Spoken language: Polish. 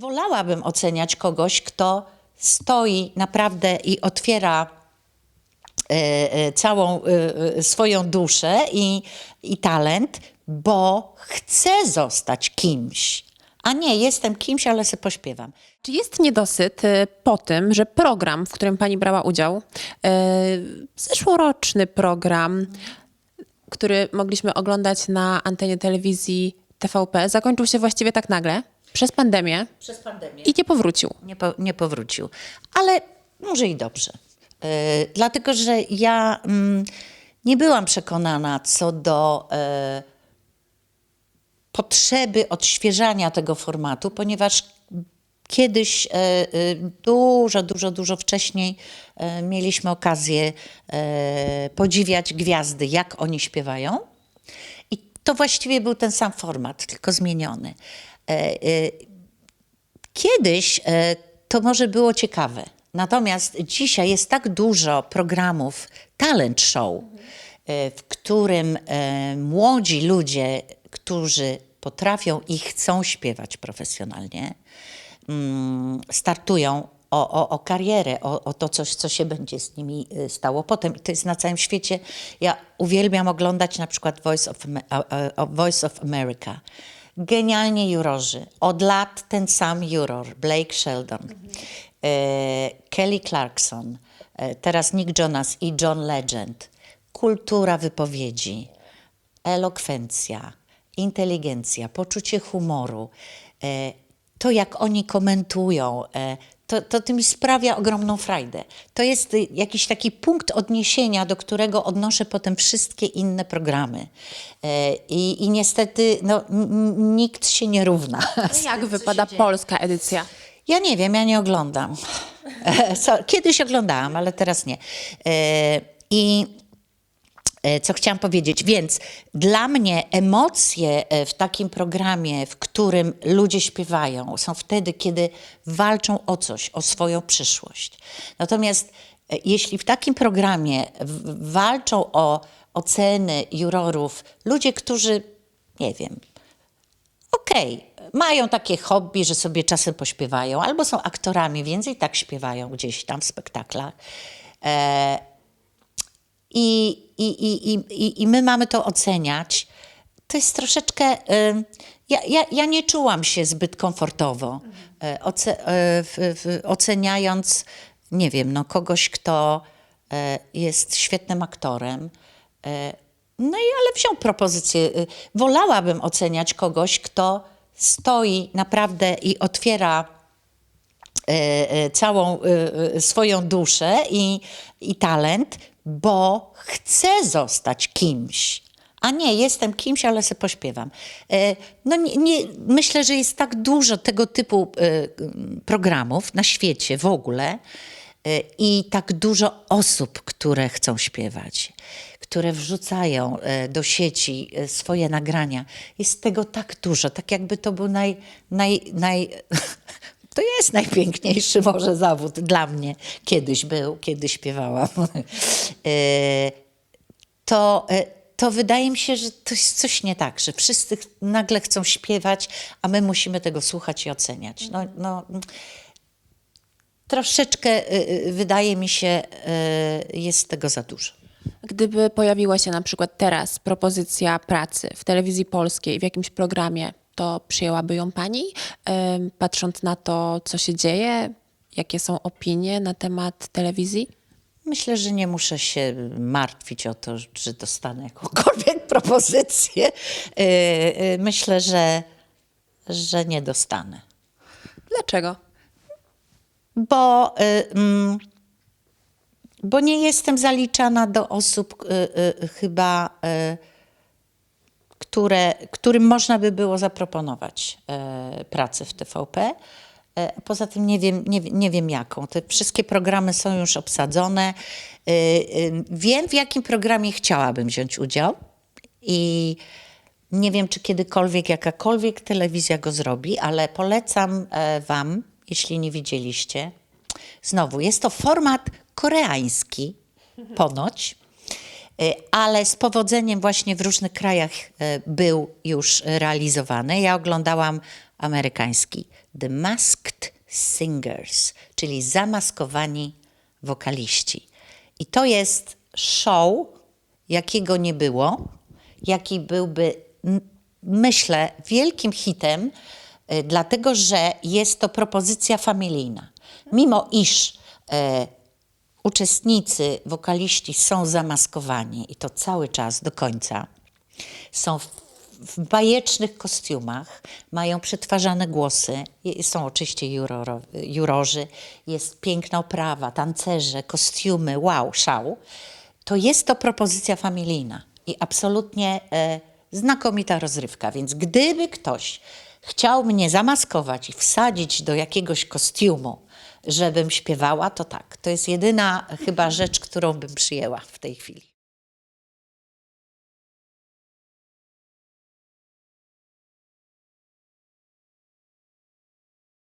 Wolałabym oceniać kogoś, kto stoi naprawdę i otwiera e, e, całą e, swoją duszę i, i talent, bo chce zostać kimś. A nie, jestem kimś, ale se pośpiewam. Czy jest niedosyt po tym, że program, w którym pani brała udział, zeszłoroczny program, który mogliśmy oglądać na antenie telewizji TVP, zakończył się właściwie tak nagle, przez pandemię Przez pandemię. i nie powrócił? nie, po, nie powrócił. Ale może i dobrze. Yy, dlatego, że ja mm, nie byłam przekonana co do e, potrzeby odświeżania tego formatu, ponieważ kiedyś, e, dużo, dużo, dużo wcześniej mieliśmy okazję podziwiać gwiazdy, jak oni śpiewają. I to właściwie był ten sam format, tylko zmieniony. E, e, Kiedyś e, to może było ciekawe. Natomiast dzisiaj jest tak dużo programów talent show, w którym młodzi ludzie, którzy potrafią i chcą śpiewać profesjonalnie, mm, startują o, o, o karierę, o, o to coś, co się będzie z nimi stało potem. I to jest na całym świecie. Ja uwielbiam oglądać na przykład Voice of, Voice of America. Genialnie jurorzy. Od lat ten sam juror, Blake Sheldon, e, Kelly Clarkson, e, teraz Nick Jonas i John Legend. Kultura wypowiedzi, elokwencja, inteligencja, poczucie humoru, e, to jak oni komentują, e, to, to, to mi sprawia ogromną frajdę. To jest y, jakiś taki punkt odniesienia, do którego odnoszę potem wszystkie inne programy. E, I, i niestety no, nikt się nie równa. Jak wypada polska edycja? Ja nie wiem, ja nie oglądam. E, kiedyś oglądałam, ale teraz nie. E, I co chciałam powiedzieć, więc dla mnie emocje e, w takim programie, w którym ludzie śpiewają, są wtedy, kiedy walczą o coś, o swoją przyszłość. Natomiast e, jeśli w takim programie walczą o oceny jurorów ludzie, którzy, nie wiem, okej, mają takie hobby, że sobie czasem pośpiewają, albo są aktorami, więc i tak śpiewają gdzieś tam w spektaklach. E, i, i, i, i, i, my mamy to oceniać. To jest troszeczkę. Ja, ja, ja nie czułam się zbyt komfortowo, e, oce, e, oceniając, nie wiem, no, kogoś, kto e, jest świetnym aktorem. No i ale wziął propozycję. y, Wolałabym oceniać kogoś, kto stoi naprawdę i otwiera całą swoją duszę i, i talent, bo chce zostać kimś. A nie, jestem kimś, ale se pośpiewam. E, No nie, nie, myślę, że jest tak dużo tego typu e, programów na świecie w ogóle e, i tak dużo osób, które chcą śpiewać, które wrzucają do sieci swoje nagrania. Jest tego tak dużo, tak jakby to był naj, naj, naj, to jest najpiękniejszy może zawód dla mnie. Kiedyś był, kiedy śpiewałam. E, to, e, to wydaje mi się, że to jest coś nie tak, że wszyscy nagle chcą śpiewać, a my musimy tego słuchać i oceniać. No, no, troszeczkę e, e, wydaje mi się, e, jest tego za dużo. Gdyby pojawiła się na przykład teraz propozycja pracy w telewizji polskiej, w jakimś programie, to przyjęłaby ją pani, patrząc na to, co się dzieje, jakie są opinie na temat telewizji? Myślę, że nie muszę się martwić o to, że dostanę jakąkolwiek propozycję. E, e, Myślę, że, że nie dostanę. Dlaczego? Bo, y, mm, bo nie jestem zaliczana do osób y, y, chyba, y, które, którym można by było zaproponować y, pracę w TVP. Y, Poza tym nie wiem, nie, nie wiem jaką. Te wszystkie programy są już obsadzone. Y, y, Wiem, w jakim programie chciałabym wziąć udział i nie wiem, czy kiedykolwiek jakakolwiek telewizja go zrobi, ale polecam e, Wam, jeśli nie widzieliście. Znowu, jest to format koreański, ponoć. E, ale z powodzeniem właśnie w różnych krajach e, był już realizowany. Ja oglądałam amerykański The Masked Singers, czyli zamaskowani wokaliści. I to jest show, jakiego nie było, jaki byłby, myślę, wielkim hitem, y, dlatego że jest to propozycja familijna. Mimo iż uczestnicy, wokaliści są zamaskowani i to cały czas do końca, są w, w bajecznych kostiumach, mają przetwarzane głosy, są oczywiście juroro, jurorzy, jest piękna oprawa, tancerze, kostiumy, wow, szał. To jest to propozycja familijna i absolutnie e, znakomita rozrywka. Więc gdyby ktoś chciał mnie zamaskować i wsadzić do jakiegoś kostiumu, żebym śpiewała, to tak. To jest jedyna chyba rzecz, którą bym przyjęła w tej chwili.